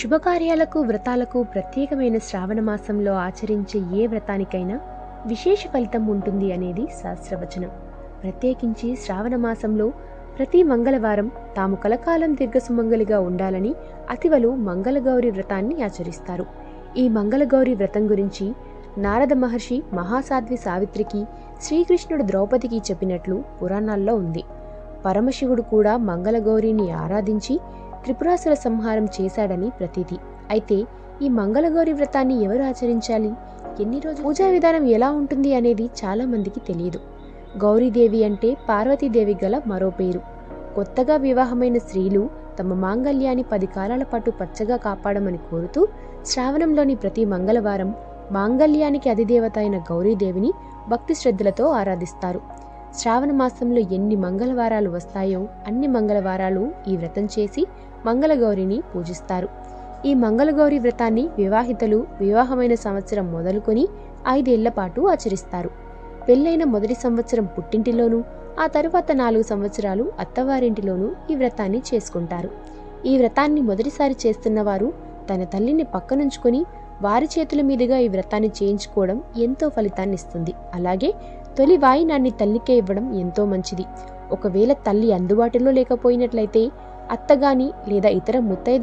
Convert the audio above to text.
శుభకార్యాలకు వ్రతాలకు ప్రత్యేకమైన శ్రావణ మాసంలో ఆచరించే ఏ వ్రతానికైనా విశేష ఫలితం ఉంటుంది అనేది శాస్త్రవచనం. ప్రత్యేకించి శ్రావణ మాసంలో ప్రతి మంగళవారం తాము కలకాలం దీర్ఘసుమంగలిగా ఉండాలని అతివలు మంగళగౌరి వ్రతాన్ని ఆచరిస్తారు. ఈ మంగళగౌరి వ్రతం గురించి నారద మహర్షి మహాసాధ్వి సావిత్రికి శ్రీకృష్ణుడు ద్రౌపదికి చెప్పినట్లు పురాణాల్లో ఉంది. పరమశివుడు కూడా మంగళగౌరిని ఆరాధించి త్రిపురాసుర సంహారం చేశాడని ప్రతీతి. అయితే ఈ మంగళగౌరి వ్రతాన్ని ఎవరు ఆచరించాలి? ఎన్ని రోజులు పూజా విధానం ఎలా ఉంటుంది అనేది చాలా మందికి తెలియదు. గౌరీదేవి అంటే పార్వతీదేవి గల మరో పేరు. కొత్తగా వివాహమైన స్త్రీలు తమ మాంగళ్యాన్ని పది కాలాల పాటు పచ్చగా కాపాడమని కోరుతూ శ్రావణంలోని ప్రతి మంగళవారం మాంగళ్యానికి అధిదేవత అయిన గౌరీదేవిని భక్తి శ్రద్ధలతో ఆరాధిస్తారు. శ్రావణ మాసంలో ఎన్ని మంగళవారాలు వస్తాయో అన్ని మంగళవారాలు ఈ వ్రతం చేసి మంగళగౌరిని పూజిస్తారు. ఈ మంగళగౌరి వ్రతాన్ని వివాహితలు వివాహమైన సంవత్సరం మొదలుకొని ఐదేళ్ళ పాటు ఆచరిస్తారు. పెళ్ళైన మొదటి సంవత్సరం పుట్టింటిలోనూ ఆ తరువాత నాలుగు సంవత్సరాలు అత్తవారింటిలోనూ ఈ వ్రతాన్ని చేసుకుంటారు. ఈ వ్రతాన్ని మొదటిసారి చేస్తున్నవారు తన తల్లిని పక్కనుంచుకొని వారి చేతుల మీదుగా ఈ వ్రతాన్ని చేయించుకోవడం ఎంతో ఫలితాన్ని ఇస్తుంది అలాగే తొలి వాయినాన్ని తల్లికే ఇవ్వడం ఎంతో మంచిది. ఒకవేళ తల్లి అందుబాటులో లేకపోయినట్లయితే అత్తగాని లేదా ఇతర ముత్తైదు